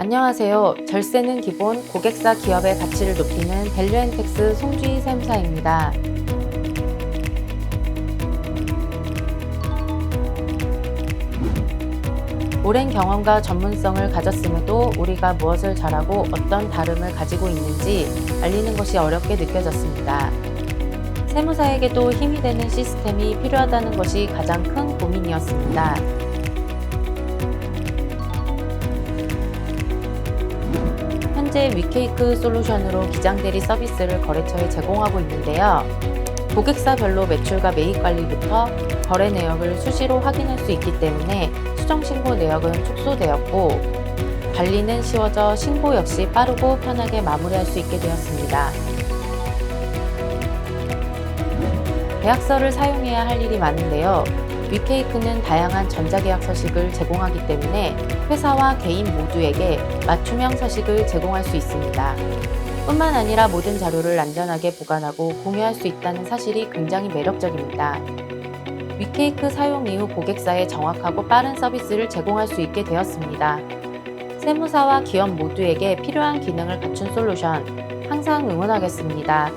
안녕하세요. 절세는 기본 고객사 기업의 가치를 높이는 밸류앤텍스 송주희 세무사입니다. 오랜 경험과 전문성을 가졌음에도 우리가 무엇을 잘하고 어떤 다름을 가지고 있는지 알리는 것이 어렵게 느껴졌습니다. 세무사에게도 힘이 되는 시스템이 필요하다는 것이 가장 큰 고민이었습니다. 현재 위케이크 솔루션으로 기장대리 서비스를 거래처에 제공하고 있는데요. 고객사별로 매출과 매입 관리부터 거래 내역을 수시로 확인할 수 있기 때문에 수정 신고 내역은 축소되었고 관리는 쉬워져 신고 역시 빠르고 편하게 마무리할 수 있게 되었습니다. 계약서를 사용해야 할 일이 많은데요. 위케이크는 다양한 전자계약 서식을 제공하기 때문에 회사와 개인 모두에게 맞춤형 서식을 제공할 수 있습니다. 뿐만 아니라 모든 자료를 안전하게 보관하고 공유할 수 있다는 사실이 굉장히 매력적입니다. 위케이크 사용 이후 고객사에 정확하고 빠른 서비스를 제공할 수 있게 되었습니다. 세무사와 기업 모두에게 필요한 기능을 갖춘 솔루션 항상 응원하겠습니다.